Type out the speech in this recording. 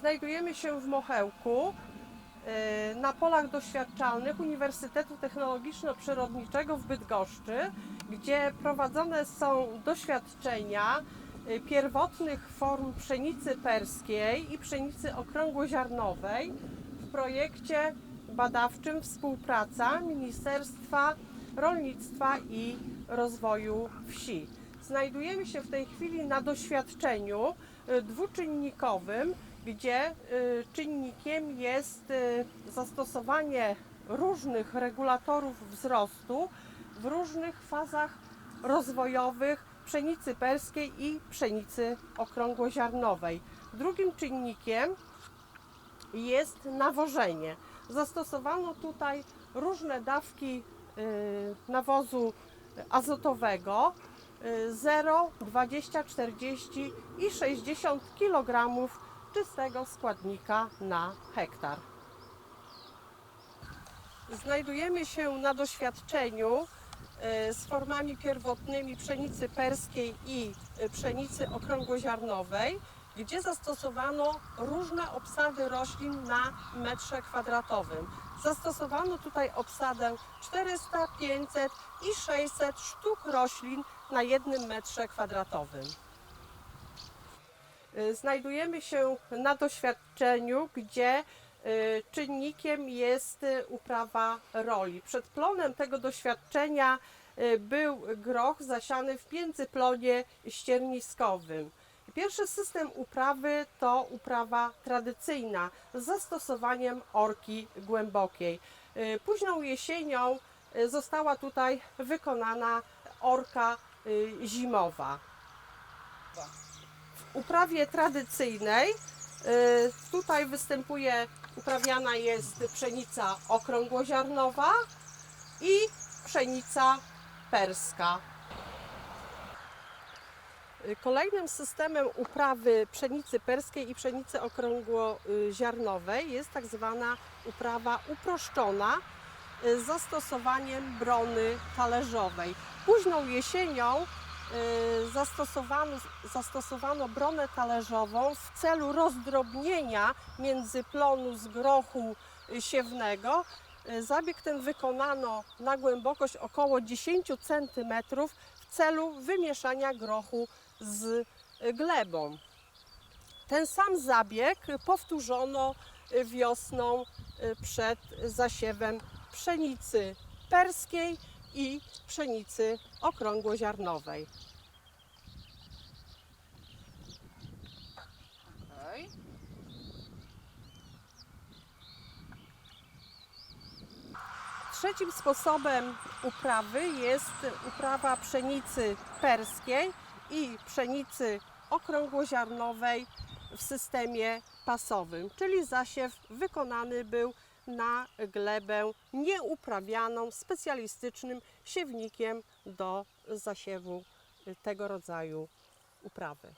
Znajdujemy się w Mochełku e, na polach doświadczalnych Uniwersytetu Technologiczno-Przyrodniczego w Bydgoszczy, gdzie prowadzone są doświadczenia e, pierwotnych form pszenicy perskiej i pszenicy okrągłoziarnowej w projekcie badawczym Współpraca Ministerstwa Rolnictwa i Rozwoju Wsi. Znajdujemy się w tej chwili na doświadczeniu y, dwuczynnikowym, gdzie y, czynnikiem jest y, zastosowanie różnych regulatorów wzrostu w różnych fazach rozwojowych pszenicy perskiej i pszenicy okrągłoziarnowej. Drugim czynnikiem jest nawożenie. Zastosowano tutaj różne dawki y, nawozu azotowego y, 0, 20, 40 i 60 kg czystego składnika na hektar. Znajdujemy się na doświadczeniu y, z formami pierwotnymi pszenicy perskiej i y, pszenicy okrągłoziarnowej, gdzie zastosowano różne obsady roślin na metrze kwadratowym. Zastosowano tutaj obsadę 400, 500 i 600 sztuk roślin na jednym metrze kwadratowym. Y, Znajdujemy się na doświadczeniu, gdzie y, czynnikiem jest y, uprawa roli. Przed plonem tego doświadczenia był groch zasiany w międzyplonie ścierniskowym. Pierwszy system uprawy to uprawa tradycyjna z zastosowaniem orki głębokiej. Późną jesienią została tutaj wykonana orka zimowa. Uprawie tradycyjnej y, tutaj występuje, uprawiana jest pszenica okrągłoziarnowa i pszenica perska. Y, Kolejnym systemem uprawy pszenicy perskiej i pszenicy okrągłoziarnowej jest tak zwana uprawa uproszczona y, z zastosowaniem brony talerzowej. Późną jesienią y, zastosowano, zastosowano bronę talerzową w celu rozdrobnienia międzyplonu z grochu y, siewnego. Y, Zabieg ten wykonano na głębokość około 10 cm w celu wymieszania grochu z y, glebą. Ten sam zabieg powtórzono y, wiosną y, przed zasiewem pszenicy perskiej i pszenicy okrągłoziarnowej. Trzecim sposobem uprawy jest uprawa pszenicy perskiej i pszenicy okrągłoziarnowej w systemie pasowym, czyli zasiew wykonany był na glebę nieuprawianą specjalistycznym siewnikiem do zasiewu tego rodzaju uprawy.